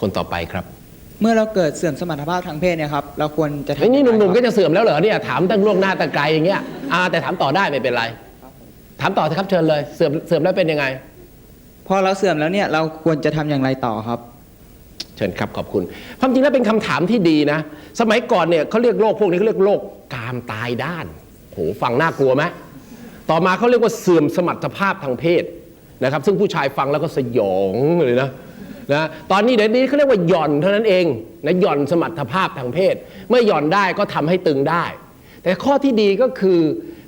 คนต่อไปครับเมื่อเราเกิดเสื่อมสมรรถภาพทางเพศเนี่ยครับเราควรจะทำไอ้นี่หยังไงนุ่มๆคก็รับจะเสื่อมแล้วเหรอเนี่ยถามตั้งล่วงหน้าตั้งไกลอย่างเงี้ยอ่าแต่ถามต่อได้ไม่เป็นไร ถามต่อเถอะครับเชิญเลยเสื่อมเสื่อมแล้วเป็นยังไง พอเราเสื่อมแล้วเนี่ยเราควรจะทำอย่างไรต่อครับ เชิญครับขอบคุณความจริงแล้วเป็นคำถามที่ดีนะ สมัยก่อนเนี่ยเขาเรียกโรคพวกนี้เขาเรียกโรคกามตายด้านโหฟังน่ากลัวไหมต่อมาเขาเรียกว่าเสื่อมสมรรถภาพทางเพศนะครับ ซึ่งผู้ชายฟังแล้วก็สยองเลยนะ นะตอนนี้เดี๋ยวนี้เขาเรียกว่าหย่อนเท่านั้นเองนะหย่อนสมรรถภาพทางเพศ เมื่อหย่อนได้ก็ทำให้ตึงได้ แต่ข้อที่ดีก็คือ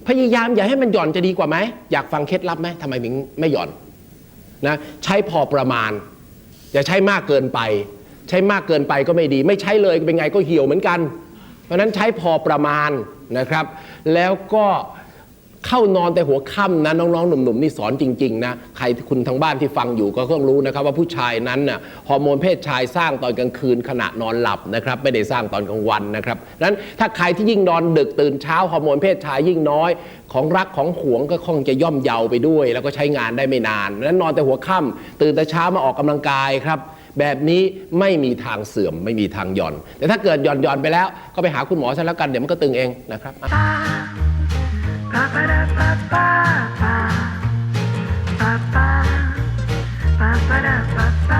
พยายามอย่าให้มันหย่อนจะดีกว่าไหมอยากฟังเคล็ดลับไหมทำไมถึงไม่หย่อนนะใช้พอประมาณ อย่าใช้มากเกินไป ใช้มากเกินไปก็ไม่ดี ไม่ใช้เลยเป็นไงก็เหี่ยวเหมือนกัน เพราะนั้นใช้พอประมาณนะครับ แล้วก็ เข้านอนแต่หัวค่ำนะน้องๆหนุ่มๆนี่สอนจริงๆนะใครคุณทางบ้านที่ฟังอยู่ก็ต้องรู้นะครับว่าผู้ชายนั้นน่ะฮอร์โมนเพศชายสร้างตอนกลางคืนขณะนอนหลับนะครับไม่ได้สร้างตอนกลางวันนะครับนั้นถ้าใครที่ยิ่งนอนดึกตื่นเช้าฮอร์โมนเพศชายยิ่งน้อย ของรักของหวงก็คงจะย่อมเยาไปด้วย แล้วก็ใช้งานได้ไม่นานนั้นนอนแต่หัวค่ำตื่นแต่เช้ามาออกกำลังกายครับแบบนี้ไม่มีทางเสื่อมไม่มีทางหย่อน แต่ถ้าเกิดหย่อนหย่อนไปแล้วก็ไปหาคุณหมอซะแล้วกันเดี๋ยวมันก็ตึงเองนะครับ Uh-huh.